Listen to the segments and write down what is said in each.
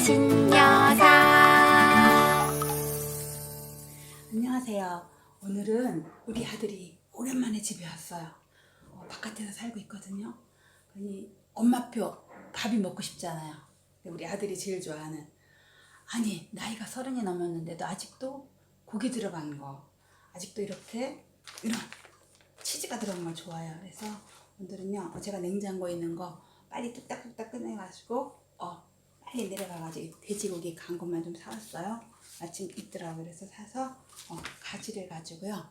신여사 안녕하세요. 오늘은 우리 아들이 오랜만에 집에 왔어요. 어, 바깥에서 살고 있거든요. 그러니 엄마표 밥이 먹고 싶잖아요. 우리 아들이 제일 좋아하는 아니 나이가 서른이 넘었는데도 아직도 고기 들어간 거 아직도 이렇게 이런 치즈가 들어간 걸 좋아해요. 그래서 오늘은요 어, 제가 냉장고에 있는 거 빨리 뚝딱뚝딱 꺼내가지고 어 빨리 내려가가지고 돼지고기 간 것만 좀 사왔어요. 마침 있더라고요. 그래서 사서 어, 가지를 가지고요.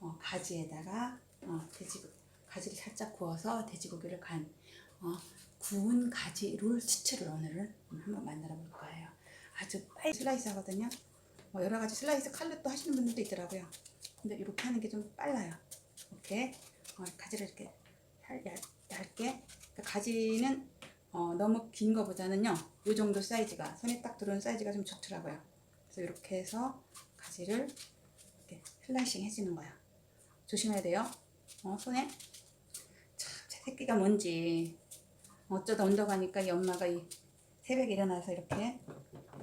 어, 가지에다가 어, 돼지 가지를 살짝 구워서 돼지고기를 간 어, 구운 가지 롤 스츠를 오늘은 한번 만들어 볼 거예요. 아주 빨리 슬라이스 하거든요. 뭐 여러 가지 슬라이스 칼로 또 하시는 분들도 있더라고요. 근데 이렇게 하는 게 좀 빨라요. 이렇게 어, 가지를 이렇게 살, 얇, 얇게 그러니까 가지는 어, 너무 긴 거보다는요. 이 정도 사이즈가 손에 딱 들어오는 사이즈가 좀 좋더라고요. 그래서 이렇게 해서 가지를 이렇게 슬라이싱 해주는 거야. 조심해야 돼요. 어, 손에. 참, 제 새끼가 뭔지. 어쩌다 이 엄마가 이 새벽에 일어나서 이렇게.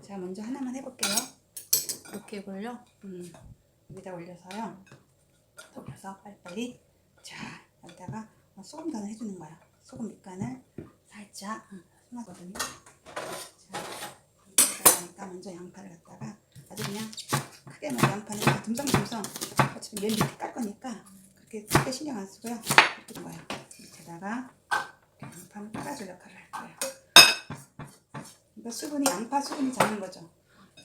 제가 먼저 하나만 해볼게요. 이렇게 이걸요. 음, 여기다 올려서요. 올려서 빨리빨리 자 여기다가 소금 간을 해주는 거야. 소금 밑간을 살짝 숨하거든요. 자 그러니까 먼저 양파를 갖다가 아주 그냥 크게 뭐 양파는 듬성듬성 어차피 맨 밑에 깔 거니까 그렇게 크게 신경 안 쓰고요. 이렇게 둔 거예요. 밑에다가 양파는 깔아줄 역할을 할 거예요. 이거 수분이 양파 수분이 작은 거죠.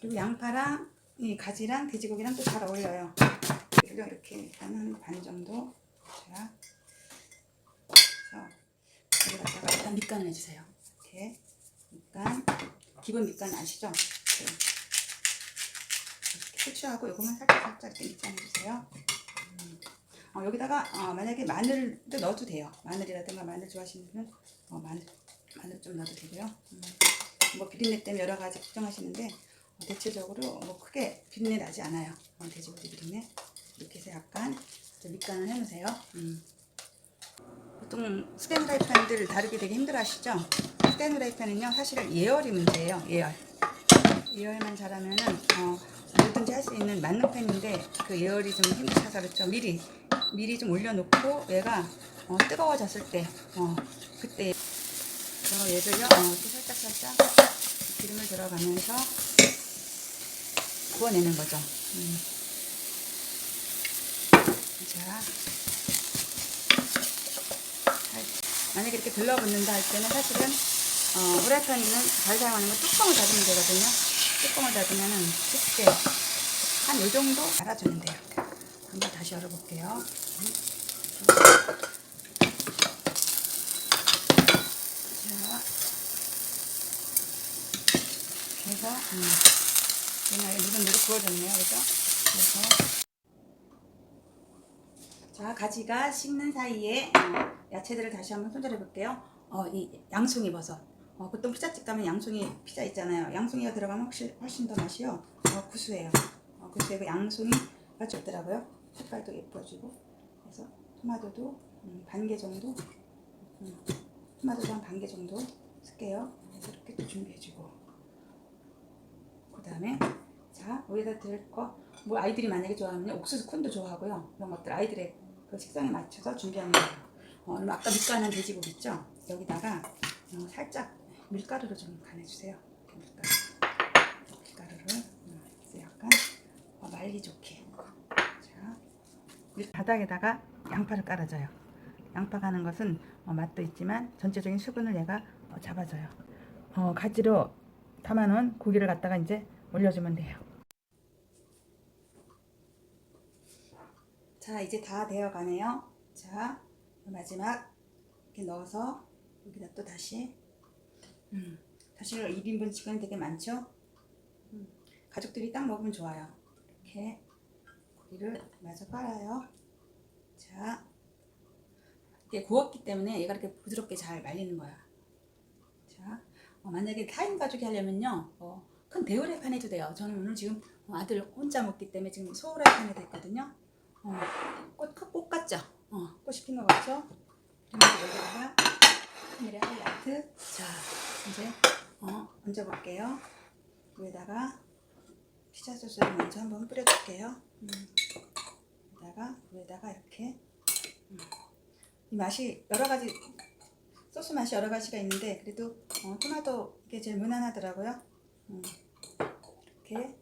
그리고 양파랑 이 가지랑 돼지고기랑 또 잘 어울려요. 이렇게 일단 한반 정도 자 그래서 여기 갖다가 일단 밑간을 해주세요 이렇게 밑간 기본 밑간 아시죠? 네. 이렇게 후추하고 요거만 살짝 살짝 이렇게 밑간 해주세요 음. 어, 여기다가 어, 만약에 마늘도 넣어도 돼요 마늘이라든가 마늘 좋아하시는 분은 어, 마늘 마늘 좀 넣어도 되고요 음. 뭐 비린내 때문에 여러 가지 걱정하시는데 어, 대체적으로 뭐 크게 비린내 나지 않아요 어, 돼지고기 비린내 이렇게 해서 약간 좀 밑간을 해놓으세요 음. 보통 스텐 프라이팬들 다루기 되게 힘들어하시죠? 스텐 프라이팬은요 사실은 예열이 문제예요 예열 예열만 잘하면은 어, 뭐든지 할 수 있는 맞는 팬인데 그 예열이 좀 힘드셔서 그렇죠 미리 미리 좀 올려놓고 얘가 어, 뜨거워졌을 때 어, 그때 어, 얘를요 어, 이렇게 살짝 살짝 기름을 들어가면서 구워내는 거죠 음. 자 만약에 이렇게 들러붙는다 할 때는 사실은 어, 후라이팬은 잘 사용하는 건 뚜껑을 닫으면 되거든요. 뚜껑을 닫으면 쉽게 한 요 정도 달아주면 돼요. 한번 다시 열어볼게요. 자, 그래서 음, 옛날에 누른누르 구워졌네요. 그죠? 그래서 자, 가지가 식는 사이에 어, 야채들을 다시 한번 손질해 볼게요. 어, 이 양송이 버섯. 어, 보통 피자집 가면 양송이 피자 있잖아요. 양송이가 들어가면 훨씬, 훨씬 더 맛이요. 어, 구수해요. 어, 구수해고 양송이가 좋더라고요. 색깔도 예뻐지고. 그래서 토마토도 음, 반개 정도. 음, 토마토도 한 반 개 정도 쓸게요. 그래서 이렇게 또 준비해주고. 그 다음에 자 여기다 들을 거 뭐 아이들이 만약에 좋아하면 옥수수 콘도 좋아하고요 이런 것들 아이들의 그 식성에 맞춰서 준비하는 거예요 어, 아까 밑간한 돼지고기 있죠? 여기다가 어, 살짝 밀가루를 좀 간해주세요. 밀가루. 밀가루를 음, 그래서 약간 어, 말리 좋게. 자 밀- 바닥에다가 양파를 깔아줘요. 양파 가는 것은 어, 맛도 있지만 전체적인 수분을 얘가 어, 잡아줘요. 어, 가지로 담아놓은 고기를 갖다가 이제 올려주면 돼요. 자, 이제 다 되어 가네요. 자, 마지막 이렇게 넣어서 여기다 또 다시 음, 사실 1인분 치킨은 되게 많죠? 음, 가족들이 딱 먹으면 좋아요. 이렇게 고기를 마저 깔아요. 자, 이게 구웠기 때문에 얘가 이렇게 부드럽게 잘 말리는 거야. 자, 어, 만약에 4인 가족이 하려면요, 어, 큰 대후라이팬 해도 돼요. 저는 오늘 지금 어, 아들 혼자 먹기 때문에 지금 소후라이팬에 됐거든요. 어, 꽃, 꽃 같죠? 어, 꽃이 핀것 같죠? 그리고 여기다가 하늘의 하이라이트. 자, 이제 어, 얹어볼게요. 위에다가 피자 소스를 먼저 한번 뿌려줄게요. 음. 여기다가 위에다가 이렇게 음. 이 맛이 여러 가지 소스 맛이 여러 가지가 있는데 그래도 어, 토마토 이게 제일 무난하더라고요. 음. 이렇게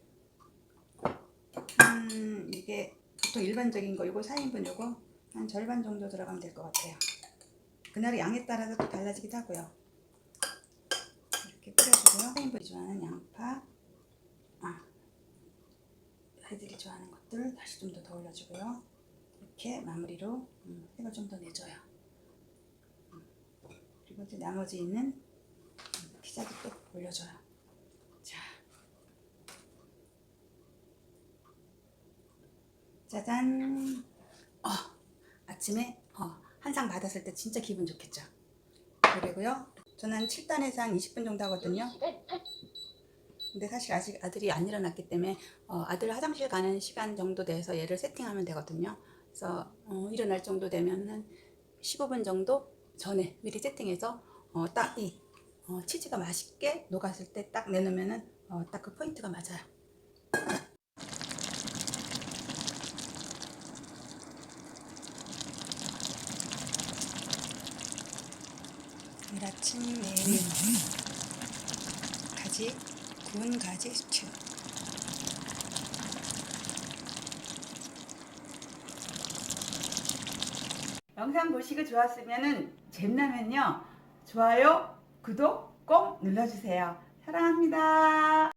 음, 이게 보통 일반적인 거 요거 4인분 요거 한 절반 정도 들어가면 될 것 같아요. 그날의 양에 따라서 또 달라지기도 하고요. 이렇게 뿌려주고요. 4인분이 좋아하는 양파 아, 애들이 좋아하는 것들 다시 좀 더 더 올려주고요. 이렇게 마무리로 음, 색을 좀 더 내줘요. 음, 그리고 이제 나머지 있는 음, 피자도 또 올려줘요. 짜잔. 어, 아침에 어, 한 상 받았을 때 진짜 기분 좋겠죠. 그리고요, 저는 한 7단에서 한 20분 정도 하거든요. 근데 사실 아직 아들이 안 일어났기 때문에 어, 아들 화장실 가는 시간 정도 돼서 얘를 세팅하면 되거든요. 그래서 어, 일어날 정도 되면 한 15분 정도 전에 미리 세팅해서 어, 딱이 어, 치즈가 맛있게 녹았을 때 딱 내놓으면은 어, 딱 그 포인트가 맞아요. 아침 메뉴 가지 구운 가지 스튜. 영상 보시고 좋았으면 잼나면요. 좋아요 구독 꼭 눌러주세요. 사랑합니다